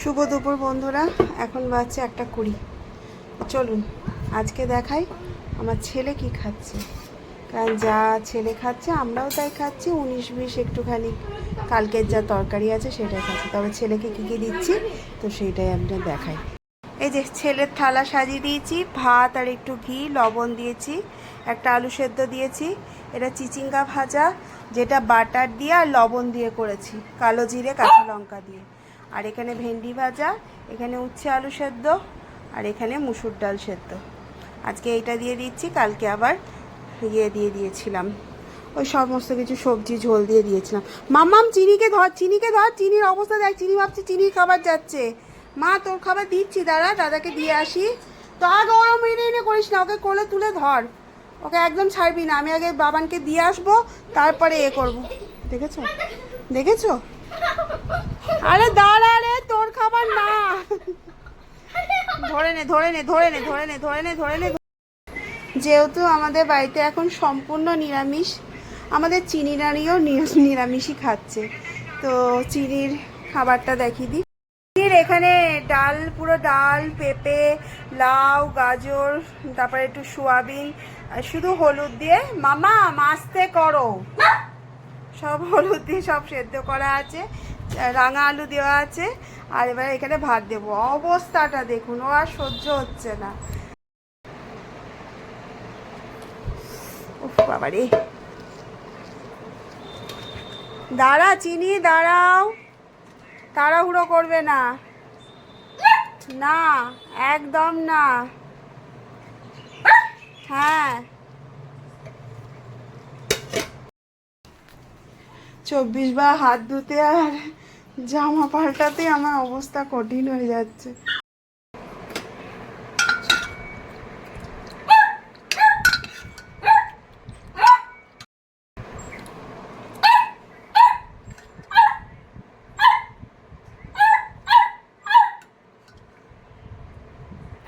শুভ দুপুর বন্ধুরা, এখন বাজছে একটা কুড়ি। চলুন, আজকে দেখাই আমার ছেলে কি খাচ্ছে। কারণ যা ছেলে খাচ্ছে, আমরাও তাই খাচ্ছি, উনিশ বিশ একটুখানি কালকের যা তরকারি আছে সেটাই খাচ্ছি। তবে ছেলেকে কী কী দিচ্ছি, তো সেইটাই আপনার দেখাই। এই যে ছেলের থালা সাজিয়ে দিয়েছি, ভাত আর একটু ঘি, লবণ দিয়েছি, একটা আলু সেদ্ধ দিয়েছি, এটা চিচিঙ্গা ভাজা, যেটা বাটার দিয়ে আর লবণ দিয়ে করেছি, কালো জিরে, কাঁচা লঙ্কা দিয়ে। আর এখানে ভেন্ডি ভাজা, এখানে উচ্ছে আলু সেদ্ধ, আর এখানে মুসুর ডাল সেদ্ধ। আজকে এইটা দিয়ে দিচ্ছি, কালকে আবার ইয়ে দিয়ে দিয়েছিলাম। ওই সমস্ত কিছু সবজি ঝোল দিয়ে দিয়েছিলাম। মাম্মাম, চিনিকে ধর চিনিকে ধর, চিনির অবস্থা দেখ, চিনি ভাবছি চিনির খাবার যাচ্ছে। মা, তোর খাবার দিচ্ছি দাদা দাদাকে দিয়ে আসি। তো আগে ওরম এনে এনে করিস না, ওকে কোলে তুলে ধর। ওকে একদম ছাড়বি না, আমি আগে বাবানকে দিয়ে আসব, তারপরে এ করব। দেখেছ? দেখেছ? আরে দাঁড়া রে তোর খাবার না ধরে নে, ধরে নে ধরে নে ধরে নে ধরে নে ধরে নে যেহেতু আমাদের বাড়িতে এখন সম্পূর্ণ নিরামিষ, আমাদের চিনি রানিও নিরামিষই খাচ্ছে। তো চিনির খাবারটা দেখিয়ে দিই। চিনির এখানে ডাল, পুরো ডাল, পেঁপে, লাউ, গাজর, তারপরে একটু সোয়াবিন শুধু হলুদ দিয়ে। মামা, মাছতে করো। সব হলুদ দিয়ে সব সেদ্ধ করা আছে। রাঙা আলু দেওয়া আছে, আর এবার এখানে ভাত দেবো। অবস্থাটা দেখুন, ও আর সহ্য হচ্ছে না। উফ বাবা রে দাঁড়া চিনি দাঁড়াও। তাড়াহুড়ো করবে না। না, একদম না। হ্যাঁ। চব্বিশ বার হাত ধুতে আর জামা পাল্টাতে আমার অবস্থা কঠিন হয়ে যাচ্ছে।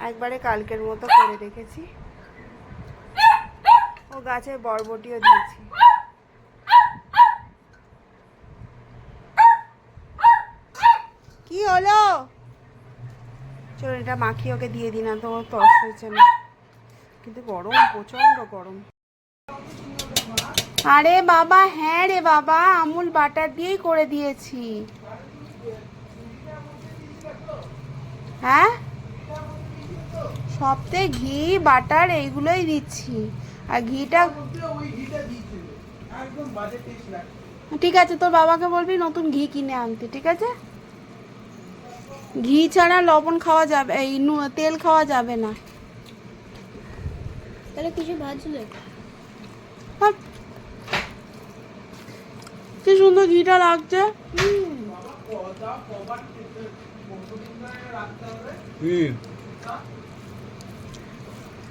একবারে কালকের মতো করে রেখেছি। ও গাছের বরবটিও দিয়েছি। হলো চলো এটা মাখিয়ে ওকে দিয়ে দিই না তো তস হয়েছে না। কিন্তু গরম প্রচণ্ড গরম। আরে বাবা হ্যাঁ রে বাবা আমুল বাটার দিয়েই করে দিয়েছি। হ্যাঁ? সবতে ঘি বাটার এইগুলোই দিচ্ছি। আর ঘিটা ঠিক আছে তোর বাবাকে বলবি নতুন ঘি কিনে আনতে ঠিক আছে? ঘি ছাড়া লবণ খাওয়া যাবে এই নু- তেল খাওয়া যাবে না। তাহলে কিছু ভাজলে? কি সুন্দর ঘিটা লাগছে।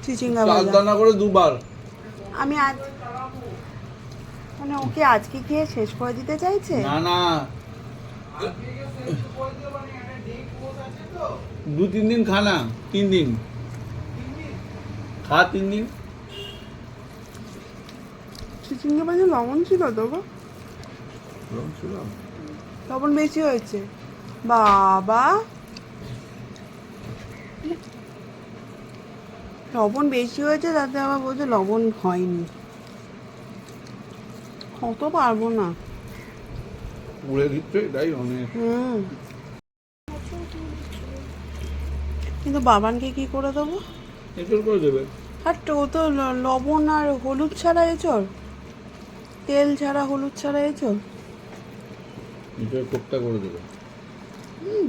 চিচিঙ্গা ভাজা। করে দুবার। আমি আজ মানে ওকে আজকে খেয়ে শেষ করে দিতে চাইছে? না না। দু তিন দিন খানা তিন দিন। খা তিন দিন। চিচিঙ্গা ভাজা লবণ ছিল তো গো। লবণ বেশি হয়েছে। বাবা। লবণ বেশি হয়েছে তাতে আবার বলছে লবণ হয়নি। অত পারব না। উড়ে দিচ্ছে তাই অনেক। হুম। কিন্তু বাবানকে কি করে দেবো? এঁচড় করে দেবে। আর তো ও তো লবণ আর হলুদ ছাড়া এচর তেল ছাড়া হলুদ ছাড়া এচর এঁচড় কোপ্তা করে দেবে।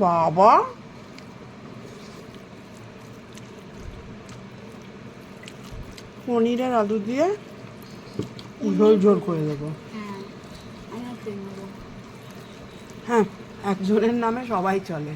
বাবা। পনির আর আলু দিয়ে ঝোল ঝোল করে দেবো। হ্যাঁ হ্যাঁ একজনের নামে সবাই চলে।